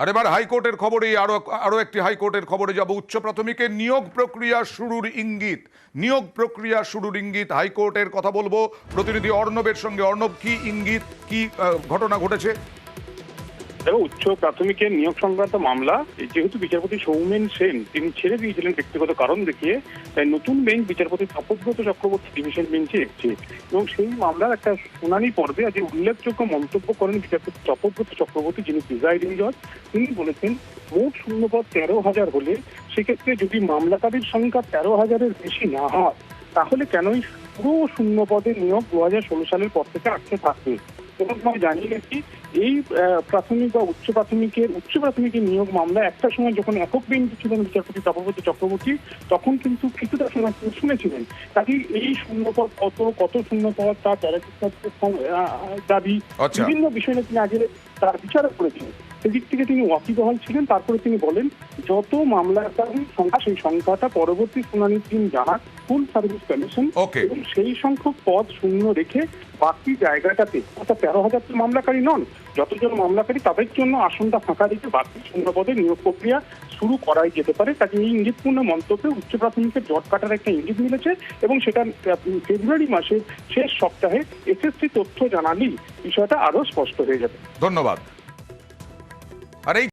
আর এবার হাইকোর্টের খবরে আরও আরও একটি হাইকোর্টের খবরে যাব। উচ্চ প্রাথমিকে নিয়োগ প্রক্রিয়া শুরুর ইঙ্গিত। নিয়োগ প্রক্রিয়া শুরুর ইঙ্গিত। হাইকোর্টের কথা বলব। প্রতিনিধি অর্ণবের সঙ্গে অর্ণব, কি ইঙ্গিত, কি ঘটনা ঘটেছে? উচ্চ প্রাথমিকের নিয়োগ সংক্রান্ত মামলা যেহেতু বিচারপতি সৌমেন সেন, তিনি ছেড়ে দিয়েছিলেন ব্যক্তিগত কারণ দেখিয়ে, তাই নতুন বেঞ্চ বিচারপতি তপব্রত চক্রবর্তী ডিভিশন বেঞ্চে এসছে। এবং সেই মামলার একটা শুনানি পর্বে আজ উল্লেখযোগ্য মন্তব্য করেন বিচারপতি তপব্রত চক্রবর্তী, যিনি প্রিজাইডিং জজ। তিনি বলেছেন, মোট শূন্যপদ তেরো হাজার হলে সেক্ষেত্রে যদি মামলাকারীর সংখ্যা তেরো হাজারের বেশি না হয়, তাহলে কেনই পুরো শূন্য পদে নিয়োগ দু হাজার ষোলো সালের পর থেকে আটকে থাকবে? এবং আমি জানিয়ে গেছি এই প্রাথমিক বা উচ্চ প্রাথমিকের উচ্চ প্রাথমিকের নিয়োগ মামলা একটা সময় যখন একক বেঞ্চে ছিলেন বিচারপতি তপবতী চক্রবর্তী তখন কিন্তু কিছুটা সময় শুনেছিলেন তাকে এই শূন্যপদ কত কত শূন্যপদ তার প্যারাটিস্টারদের দাবি আচ্ছা। বিভিন্ন বিষয় নিয়ে তিনি আগে তার বিচার করেছিলেন সেদিক থেকে তিনি ওয়াকিবহাল ছিলেন তারপরে তিনি বলেন যত মামলাকারীর সংখ্যা সেই সংখ্যাটা পরবর্তী শুনানির দিন জানাক ফুল সার্ভিস কমিশন এবং সেই সংখ্যক পদ শূন্য রেখে বাকি জায়গাটাতে অর্থাৎ তেরো হাজার তো মামলাকারী নন যতজন মামলাকারী তাদের জন্য আসনটা ফাঁকা রেখে বাকি শূন্য পদে নিয়োগ প্রক্রিয়া শুরু করাই যেতে পারে। তাকে এই ইঙ্গিতপূর্ণ মন্তব্যে উচ্চ প্রাথমিকের জট কাটার একটা ইঙ্গিত মিলেছে এবং সেটা ফেব্রুয়ারি মাসের শেষ সপ্তাহে এসএসসি তথ্য জানালেই বিষয়টা আরও স্পষ্ট হয়ে যাবে। ধন্যবাদ। আর এই